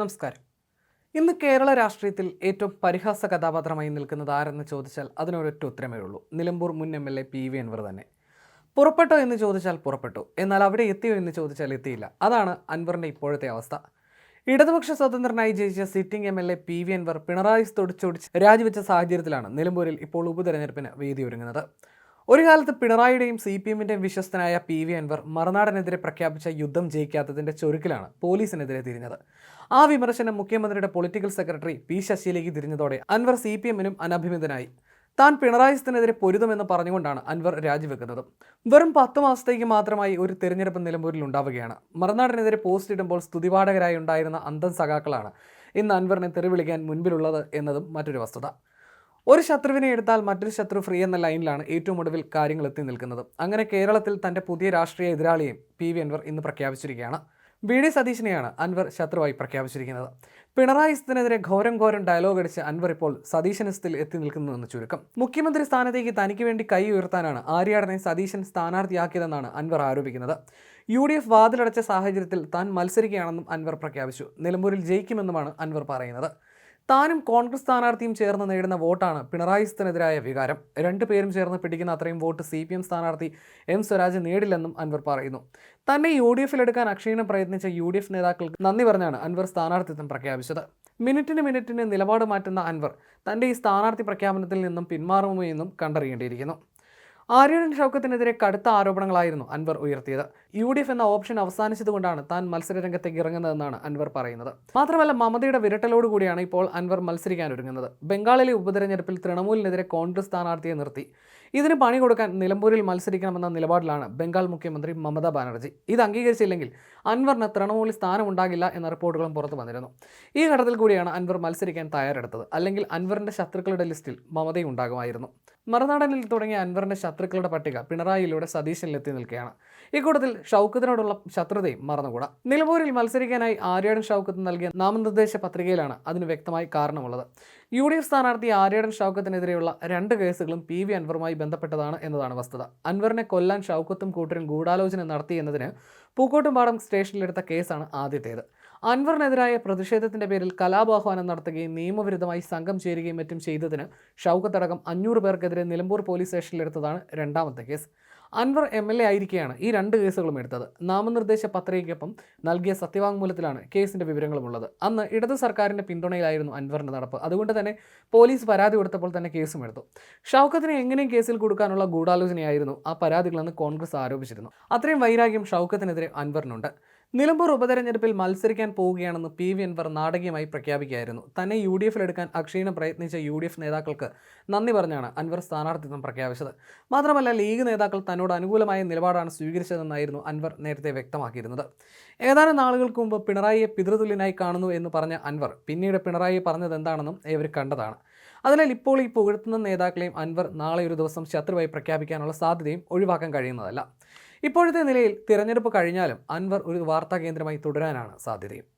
നമസ്കാരം. ഇന്ന് കേരള രാഷ്ട്രീയത്തിൽ ഏറ്റവും പരിഹാസ കഥാപാത്രമായി നിൽക്കുന്നത് ആരെന്ന് ചോദിച്ചാൽ അതിനൊരൊറ്റ ഉത്തരമേ ഉള്ളൂ. നിലമ്പൂർ മുൻ M L A P V Anvar തന്നെ. പുറപ്പെട്ടോ എന്ന് ചോദിച്ചാൽ പുറപ്പെട്ടു. എന്നാൽ അവിടെ എത്തിയോ എന്ന് ചോദിച്ചാൽ എത്തിയില്ല. അതാണ് അൻവറിന്റെ ഇപ്പോഴത്തെ അവസ്ഥ. ഇടതുപക്ഷ സ്വതന്ത്രനായി ജയിച്ച sitting M L A P V Anvar Pinarayi തൊടിച്ചൊടിച്ച് രാജിവെച്ച സാഹചര്യത്തിലാണ് നിലമ്പൂരിൽ ഇപ്പോൾ ഉപതെരഞ്ഞെടുപ്പിന് വേദി ഒരുങ്ങുന്നത്. ഒരു കാലത്ത് പിണറായിയുടെയും സി പി എമ്മിന്റെയും വിശ്വസ്തനായ പി വി അൻവർ മറുനാടനെതിരെ പ്രഖ്യാപിച്ച യുദ്ധം ജയിക്കാത്തതിന്റെ ചൊരുക്കിലാണ് പോലീസിനെതിരെ തിരിഞ്ഞത്. ആ വിമർശനം മുഖ്യമന്ത്രിയുടെ പൊളിറ്റിക്കൽ സെക്രട്ടറി പി ശശിയിലേക്ക് തിരിഞ്ഞതോടെ അൻവർ സി പി എമ്മിനും അനഭിമിതനായി. താൻ പിണറായിസത്തിനെതിരെ പൊരുതുമെന്ന് പറഞ്ഞുകൊണ്ടാണ് അൻവർ രാജിവെക്കുന്നത്. വെറും പത്ത് മാസത്തേക്ക് മാത്രമായി ഒരു തിരഞ്ഞെടുപ്പ് നിലമ്പൂരിൽ ഉണ്ടാവുകയാണ്. മറുനാടിനെതിരെ പോസ്റ്റ് ഇടുമ്പോൾ സ്തുതിപാഠകരായി ഉണ്ടായിരുന്ന അന്തം സഖാക്കളാണ് ഇന്ന് അൻവറിനെ തെറിവിളിക്കാൻ മുൻപിലുള്ളത് എന്നതും മറ്റൊരു വസ്തുത. ഒരു ശത്രുവിനെ എടുത്താൽ മറ്റൊരു ശത്രു ഫ്രീ എന്ന ലൈനിലാണ് ഏറ്റവും ഒടുവിൽ കാര്യങ്ങൾ എത്തി നിൽക്കുന്നത്. അങ്ങനെ കേരളത്തിൽ തന്റെ പുതിയ രാഷ്ട്രീയ എതിരാളിയെയും പി വി അൻവർ ഇന്ന് പ്രഖ്യാപിച്ചിരിക്കുകയാണ്. വി ഡി സതീശിനെയാണ് അൻവർ ശത്രുവായി പ്രഖ്യാപിച്ചിരിക്കുന്നത്. പിണറായി സ്ഥിനെതിരെ ഘോരം ഘോരം ഡയലോഗ് അടിച്ച് അൻവർ ഇപ്പോൾ സതീശനസ്ഥിൽ എത്തി നിൽക്കുന്നുവെന്ന് ചുരുക്കം. മുഖ്യമന്ത്രി സ്ഥാനത്തേക്ക് തനിക്ക് വേണ്ടി കൈ ഉയർത്താനാണ് ആര്യാടനെ സതീശൻ സ്ഥാനാർത്ഥിയാക്കിയതെന്നാണ് അൻവർ ആരോപിക്കുന്നത്. യു ഡി എഫ് വാതിലടച്ച സാഹചര്യത്തിൽ താൻ മത്സരിക്കുകയാണെന്നും അൻവർ പ്രഖ്യാപിച്ചു. നിലമ്പൂരിൽ ജയിക്കുമെന്നുമാണ് അൻവർ പറയുന്നത്. താനും കോൺഗ്രസ് സ്ഥാനാർത്ഥിയും ചേർന്ന് നേടുന്ന വോട്ടാണ് പിണറായി സ്ഥനെതിരായ വികാരം രണ്ടുപേരും ചേർന്ന് പിടിക്കുന്ന അത്രയും വോട്ട് സി പി എം സ്ഥാനാർത്ഥി എം സ്വരാജ് നേടില്ലെന്നും അൻവർ പറയുന്നു. തന്നെ യു ഡി എഫിലെടുക്കാൻ അക്ഷീണം പ്രയത്നിച്ച യു ഡി എഫ് നേതാക്കൾക്ക് നന്ദി പറഞ്ഞാണ് അൻവർ സ്ഥാനാർത്ഥിത്വം പ്രഖ്യാപിച്ചത്. മിനിറ്റിന് മിനിറ്റിന് നിലപാട് മാറ്റുന്ന അൻവർ തന്റെ ഈ സ്ഥാനാർത്ഥി പ്രഖ്യാപനത്തിൽ നിന്നും പിന്മാറുമോ എന്നും കണ്ടറിയേണ്ടിയിരിക്കുന്നു. ആര്യൻ ഷൗക്കത്തിനെതിരെ കടുത്ത ആരോപണങ്ങളായിരുന്നു അൻവർ ഉയർത്തിയത്. യു ഡി എഫ് എന്ന ഓപ്ഷൻ അവസാനിച്ചതുകൊണ്ടാണ് താൻ മത്സരരംഗത്തേക്ക് ഇറങ്ങുന്നതെന്നാണ് അൻവർ പറയുന്നത്. മാത്രമല്ല മമതയുടെ വിരട്ടലോടുകൂടിയാണ് ഇപ്പോൾ അൻവർ മത്സരിക്കാൻ ഒരുങ്ങുന്നത് ബംഗാളിലെ ഉപതെരഞ്ഞെടുപ്പിൽ തൃണമൂലിനെതിരെ കോൺഗ്രസ് സ്ഥാനാർത്ഥിയെ നിർത്തി. ഇതിന് പണി കൊടുക്കാൻ നിലമ്പൂരിൽ മത്സരിക്കണമെന്ന നിലപാടിലാണ് ബംഗാൾ മുഖ്യമന്ത്രി മമതാ ബാനർജി. ഇത് അംഗീകരിച്ചില്ലെങ്കിൽ അൻവറിന് തൃണമൂലിൽ സ്ഥാനമുണ്ടാകില്ല എന്ന റിപ്പോർട്ടുകളും പുറത്തു വന്നിരുന്നു. ഈ ഘട്ടത്തിൽ കൂടിയാണ് അൻവർ മത്സരിക്കാൻ തയ്യാറെടുത്തത്. അല്ലെങ്കിൽ അൻവറിന്റെ ശത്രുക്കളുടെ ലിസ്റ്റിൽ മമതയും ഉണ്ടാകുമായിരുന്നു. മറുനാടനിൽ തുടങ്ങിയ അൻവറിന്റെ ശത്രുക്കളുടെ പട്ടിക പിണറായിയിലൂടെ സതീശനിലെത്തി നിൽക്കുകയാണ്. ഇക്കൂട്ടത്തിൽ ഷൗക്കത്തിനോടുള്ള ശത്രുതയും മറന്നുകൂടാ. നിലമ്പൂരിൽ മത്സരിക്കാനായി ആര്യാടൻ ഷൗക്കത്ത് നൽകിയ നാമനിർദ്ദേശ പത്രികയിലാണ് അതിന് വ്യക്തമായി കാരണമുള്ളത്. യു ഡി എഫ് സ്ഥാനാർത്ഥി ആര്യാടൻ ഷൗക്കത്തിനെതിരെയുള്ള രണ്ട് കേസുകളും പി വി അൻവറുമായി ബന്ധപ്പെട്ടതാണ് എന്നതാണ് വസ്തുത. അൻവറിനെ കൊല്ലാൻ ഷൗക്കത്തും കൂട്ടരും ഗൂഢാലോചന നടത്തി എന്നതിന് പൂക്കോട്ടുംപാടം സ്റ്റേഷനിലെടുത്ത കേസാണ് ആദ്യത്തേത്. അൻവറിനെതിരായ പ്രതിഷേധത്തിന്റെ പേരിൽ കലാപാഹ്വാനം നടത്തുകയും നിയമവിരുദ്ധമായി സംഘം ചേരുകയും മറ്റും ചെയ്തതിന് ഷൗക്കത്തടക്കം അഞ്ഞൂറ് പേർക്കെതിരെ നിലമ്പൂർ പോലീസ് സ്റ്റേഷനിലെടുത്തതാണ് രണ്ടാമത്തെ case. Anvar M L A ആയിരിക്കെയാണ് ഈ രണ്ട് കേസുകളും എടുത്തത്. നാമനിർദ്ദേശ പത്രികയ്ക്കൊപ്പം നൽകിയ സത്യവാങ്മൂലത്തിലാണ് കേസിന്റെ വിവരങ്ങളുമുള്ളത്. അന്ന് ഇടതു സർക്കാരിന്റെ പിന്തുണയിലായിരുന്നു അൻവറിന്റെ നടപ്പ്. അതുകൊണ്ട് തന്നെ പോലീസ് പരാതി കൊടുത്തപ്പോൾ തന്നെ കേസും എടുത്തു. ഷൗക്കത്തിനെ എങ്ങനെയും കേസിൽ കൊടുക്കാനുള്ള ഗൂഢാലോചനയായിരുന്നു ആ പരാതികളെന്ന് കോൺഗ്രസ് ആരോപിച്ചിരുന്നു. അത്രയും വൈരാഗ്യം ഷൗക്കത്തിനെതിരെ അൻവറിനുണ്ട്. നിലമ്പൂർ ഉപതെരഞ്ഞെടുപ്പിൽ മത്സരിക്കാൻ പോവുകയാണെന്ന് പി വി അൻവർ നാടകീയമായി പ്രഖ്യാപിക്കുകയായിരുന്നു. തന്നെ യു ഡി എഫിൽ എടുക്കാൻ അക്ഷീണം പ്രയത്നിച്ച യു ഡി എഫ് നേതാക്കൾക്ക് നന്ദി പറഞ്ഞാണ് അൻവർ സ്ഥാനാർത്ഥിത്വം പ്രഖ്യാപിച്ചത്. മാത്രമല്ല ലീഗ് നേതാക്കൾ തന്നോട് അനുകൂലമായ നിലപാടാണ് സ്വീകരിച്ചതെന്നായിരുന്നു അൻവർ നേരത്തെ വ്യക്തമാക്കിയിരുന്നത്. ഏതാനും നാളുകൾക്ക് മുമ്പ് പിണറായിയെ പിതൃതുല്യനായി കാണുന്നു എന്ന് പറഞ്ഞ അൻവർ പിന്നീട് പിണറായി പറഞ്ഞത് എന്താണെന്നും കണ്ടതാണ്. അതിനാൽ ഇപ്പോൾ ഈ പുകഴ്ത്തുന്ന നേതാക്കളെയും അൻവർ നാളെ ഒരു ദിവസം ശത്രുവായി പ്രഖ്യാപിക്കാനുള്ള സാധ്യതയും ഒഴിവാക്കാൻ കഴിയുന്നതല്ല. ഇപ്പോഴത്തെ നിലയിൽ തിരഞ്ഞെടുപ്പ് കഴിഞ്ഞാലും അൻവർ ഒരു വാർത്താ കേന്ദ്രമായി തുടരാനാണ് സാധ്യതയും.